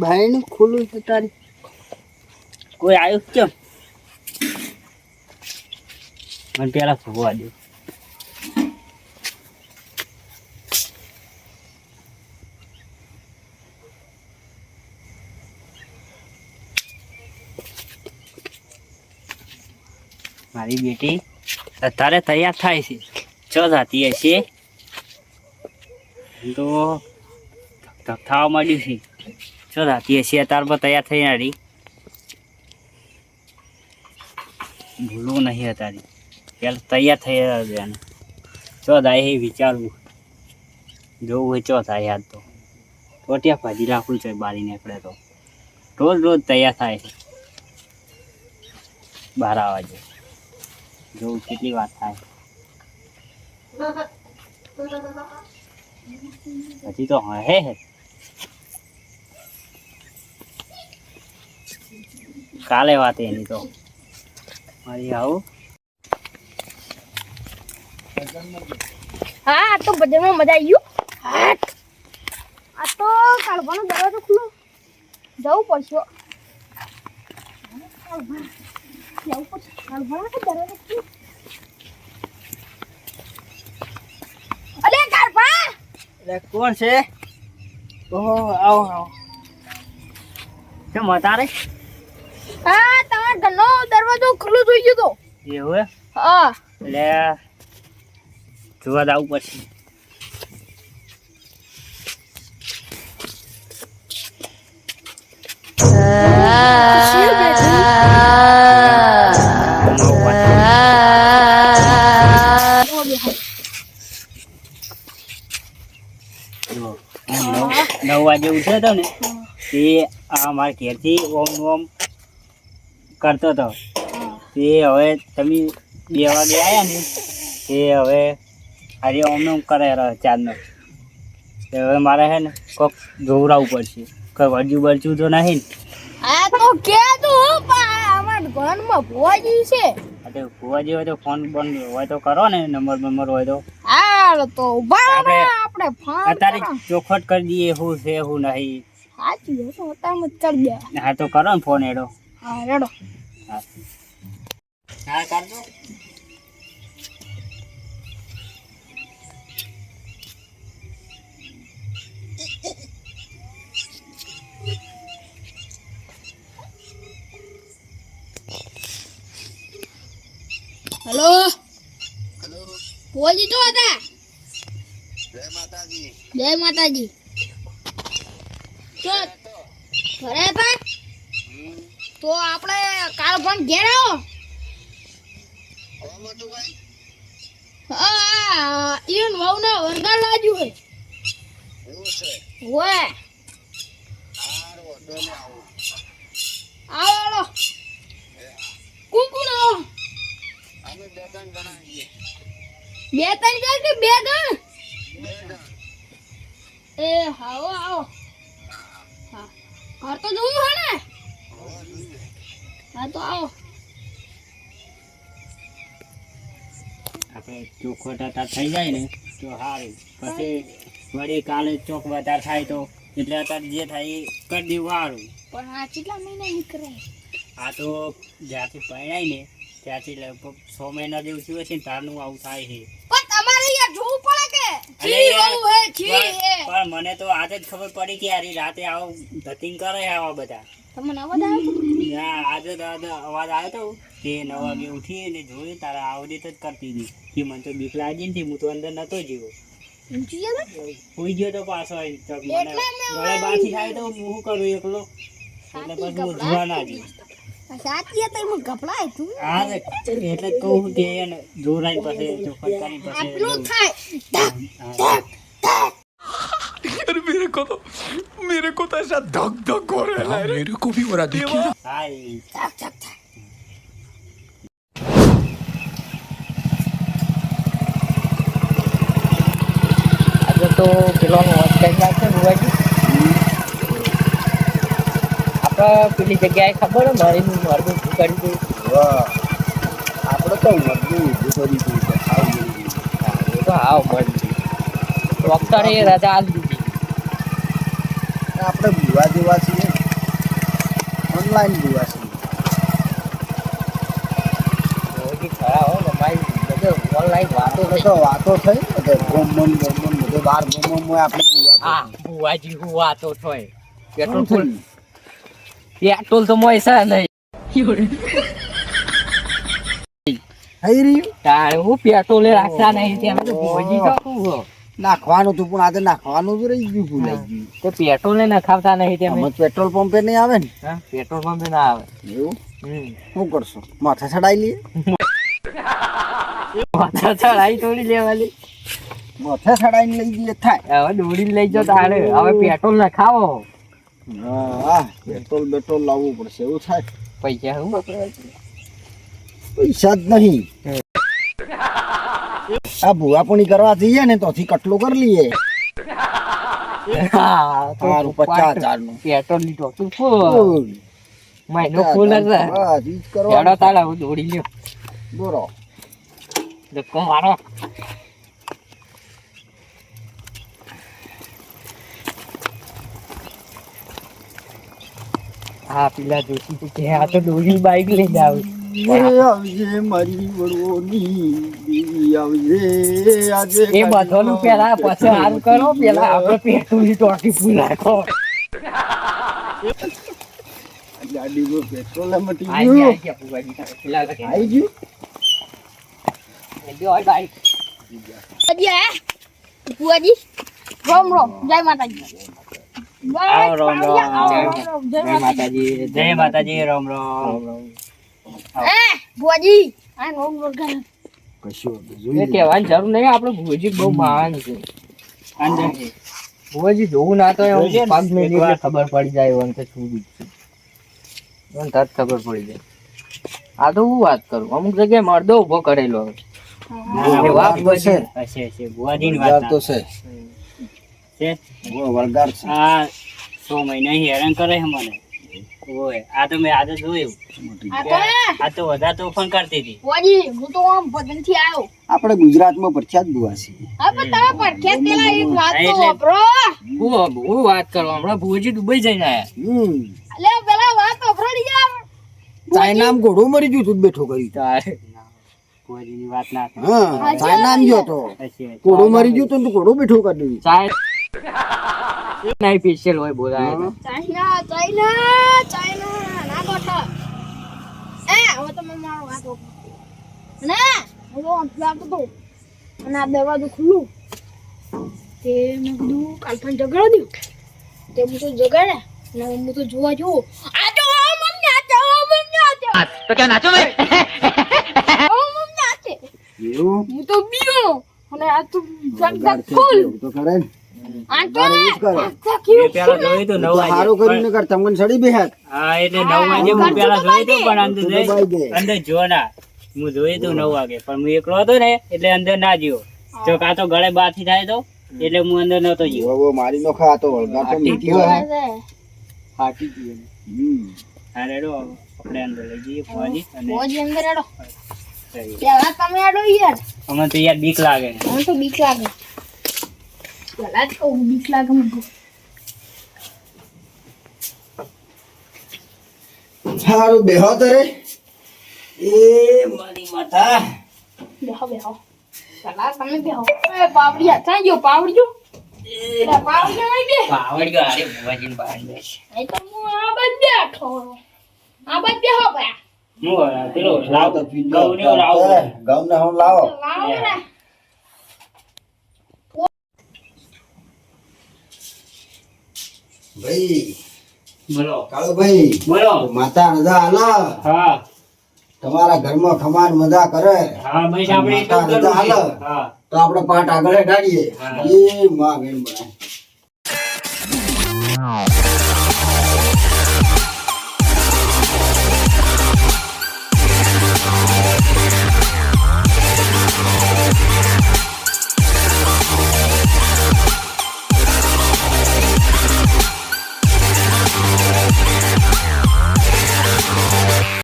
ભાઈનું ખુલ્લું છે તારી. કોઈ આવ્યું કેમ? મને પેલા ભોગવા દે મારી બેટી અત્યારે તૈયાર થાય છે. ચો જાતી હશે. તો થવા માંડ્યું છે. ચો જાતી હશે અત્યાર પર તૈયાર થઈ નાડી ભૂલવું નહીં અત્યારે. પેલા તૈયાર થઈ રહ્યા ચો થાય એ વિચારવું જોવું હોય ચો થાય યાદ તો. ટોટિયા ભાજી રાખવું છે બારી નીકળે તો. રોજ રોજ તૈયાર થાય છે. બાર વાગે. જોવું કેટલી વાત થાય. હજી તો હે હે કાલે વાત એની તો મારી આવું હા તો બજારમાં મજા આવી ગયું. આ તો કાઢવાનો દરવાજો જવું પડશે અલે કાઢવા એટલે કોણ છે? ઓહો આવો આવો. કેમ તારે હા તમારા ઘરનો દરવાજો ખુલ્લો થઈ ગયો તો. એવું હે? એટલે જોવા જવું પડશે. વાગે ઉઠ્યો હતો ને તે આ મારા ઘેરથી ઓમ ઓમ કરતો હતો તે હવે તમે બે વાગે આવ્યા ને તે હવે આજે ઓમ ઓમ કરે ચારનો તે હવે મારે છે ને કોક જોવડાવવું પડશે. કોઈ વળજ્યું બળજ્યું તો નહીં ને. આ તો કે તું ઘરમાં ભોજી છે. અરે ભોજી હોય તો ફોન બંધ હોય તો કરો ને નંબર બંબર હોય તો. હાલ તો ઊભા આપણે- ફોન અત્યારે ચોખટ કરી દઈએ હું છે હું નહીં. સાચી છે તો તમે જ કરી દે. હા તો કરો ને ફોન એડો હા રેડો હા. હા કરજો. હેલો? બોલી તો હતા? જય માતાજી. તો ઘરે ભાઈ? તો આપણે કાલ પણ ઘેર આવો. હા ઈવન વહુને વરગાડ લાગ્યું હોય. એવું હોય. આવું. આવો આવો. બે ત્રણ કે બે એ આવો આવો. હા. ઘર તો જોયું હે ને? હા તો આવો. આપણે ચોખવટ તાર થઈ જાય ને તો સારું પછી વળી કાલે ચોક વધારે થાય તો એટલે અત્યારે જે થાય એ કરી દેવું સારું પણ આ કેટલા મહિના નીકળે? આ તો જ્યાંથી પહેરાય ને ત્યાંથી લગભગ છ મહિના જેવું થયું છે ને તારનું આવું થાય છે. પણ તમારે યાર પણ મને તો આજે જ ખબર પડી કે યાર રાતે આવો ધતિંગ કરે આવા બધા. તમને અવાજ આવ્યો આજે અવાજ આવ્યો તો. કે નવ વાગે ઉઠી ને જોયું તારા આવું રીતે જ કરતી હતી. કે મને તો બીક લાગી ને હું તો અંદર નતો જીવો. કોઈ ગયો તો પાછો ચોક મને બાથી થાય તો હું કરું એકલો? એટલે પછી હું જોવા ના જઈએ સાચી તો એમાં ગભરાય તું હા રે, એટલે જ કહું કે એને જોરાઈ પાસે ચોખવટ કરી આ પાસે પેલું જવું. થાય હા. अरे मेरे को तो मेरे को तो ऐसा धक धक हो रहा है मेरे को भी हो रहा देखिए ना હા એ થાક થાક થાક આજે તો પેલાનો હોસ્ટેલ છે ભુવાજી પેલી જગ્યાએ ખબર હે? મારી મારું કરી દઉં આપણે તો મજબૂત ઊભું કરી જોઈએ તો હાવ બંધ ડોક્ટરે રજા આલી દીધી. આપણે ભૂવા જેવા છીએ. ઓનલાઈન ભૂવા છીએ. ઓનલાઈન વાતો વાતો થઈ બધે ગોમન ગોમન બધે બાર ગોમન આપણે ભૂવા હા બુવાજી હું વાતો થઈ. પેટ્રોલ? પેટ્રોલ તો મોય છે નહીં. હું પેટ્રોલે રાખતા નહીં ત્યાં? તો બુવાજી તો? નાખવાનું હતું પણ આજે નાખવાનું જ રહી ગયું ભૂલાઈ ગયું. તે પેટ્રોલે નખાવતા નહીં તેમ પેટ્રોલ પંપે નહીં આવે ને? પેટ્રોલ પંપે ના આવે. એવું? શું કરશો? માથા ચડાઈ લઈએ? માથા ચડાઈ થોડી લેવાની. માથા ચડાઈને લઈ જઈએ થાય. હવે દોડીને લઈ જાઓ તારે. હવે પેટ્રોલ નખાવો. હા પેટ્રોલ પેટ્રોલ લાવવું પડશે એવું થાય. પૈસા હું પૈસા જ નહીં. આ ભૂવાપણી કરવા જઈએ ને તોથી કટલું કરી લઈએ. હા તો સારું પચાસ હજારનું. પેટ્રોલ લીધો તું. ફૂલ. મહિનો ફૂલ જ છે. બસ ઈ જ હેડો કરવાનું તારે હું દોડી લ્યો. બોરો ધક્કો મારો. હા પેલા જોશી તો કે આ તો દોરી બાઈક લઈને આવજે મારી વડોની આવજે આજે એ બધાનું પેલા પછી હાલ કરો પેલા આપણે પેટ્રોલની ટોટી ગાડીમાં પેટ્રોલ મટી ગયું. આવી ગયું રોમ રોમ. જય માતાજી. આવો રોમ રોમ. જય માતાજી. માતાજી જય માતાજી. રામ રામ. એ આ કશું. કહેવાની જરૂર નહીં આપણે ભુવજી બહુ મહાન છે. છે. ભુવાજી જોવું ના તો પાંચ પગ મેલી એટલે ખબર પડી જાય એમ કે શું બીજું છે. તરત ખબર પડી જાય. આ તો હું વાત કરું? અમુક જગ્યાએ મર્દો ઊભો કરેલો ના, વાત છે. વળગાર વાત તો છે. છે. વળગાર છે. આ સો મહિના હેરાન કરે છે મને. ઓય આ તો મેં આજે જોયું. આ તો ને આ તો વધારે તોફાન કરતી હતી. બુઆજી હું તો આમ ભજનથી આવ્યો આપણે ગુજરાતમાં પ્રખ્યાત ભૂવા છીએ. હા પણ તમે પડખે પેલા એક વાત તો વાપરો. હું હું વાત કરું હમણાં ભુવાજી દુબઈ જઈને આયા. હમ. અલે પેલા વાત વાપરો યાર ચાઇનામાં ઘોડું મરી ગયું તું બેઠો કરી. તારે. બુવાજીની વાત ના. હા ચાઇનામાં ગયો તો. ઘોડું મરી ગયું તું ઘોડું બેઠો કરી દીધું. ચાય નહીં પીસેલ હોય બોલાય ચાઇના ચાઇના ચાઇના ના બોટો એ હવે તમે મારો વાત ને હું તો અંત લાગતો તો અને આ દરવાજો ખુલ્લું તે મેં કીધું કાલ પણ જગાડો દઉં તે હું તો જગાડે ને હું તો જોવા જોઉં આ જો મમ્મી આ જો મમ્મી આ જો તો કે નાચો ભાઈ ઓ મમ્મી આ છે હું તો બીયો અને આ તો જગજગ ફૂલ તો કરે ને. નવ વાગે? કરીને કર તમને સડી બેહાત હા એટલે નવ વાગે હું પેલા જોયું પણ અંદર તો દબાઈ દે. જઈ- અંદર જો ના. હું જોયું હતું નવ વાગે પણ હું એકલો હતો ને એટલે અંદર ના ગયો. જો કાં તો ગળે બાથી થાય તો એટલે હું અંદર નતો જીવો મારી ગયું. હા રેડો આપણે અંદર લઈ જઈએ અને અંદર પેલા તમે યાર. અમને તો યાર બીક લાગે. અમને તો બીક લાગે. પેલા જ કહું બીક લાગે મને. સારું બેહો તરે. એ મારી માતા. બેહો બેહો. પેલા તમે બેહો. એ પાવડિયા ક્યાં ગયો પાવડિયો? એ પાવડિયો નહીં બે? પાવડ ગયો અરે ભુવાજીને બહાર બેસ. એ તો હું આ બાજ બેઠો આ બાજ બેહો ભાઈ. હું પેલો લાવ તો પીજો. ગૌને લાવ. ગૌને હું લાવો. લાવો ને. ભાઈ બોલો. કાળુ બોલો. માતા રજા આલા. હા. તમારા ઘરમાં ખમાન મજા કરે. હા બસ આપણે. રજા આલે. હા. તો આપણે પાઠ આગળ ઢાળીએ એ માં બેન બનાય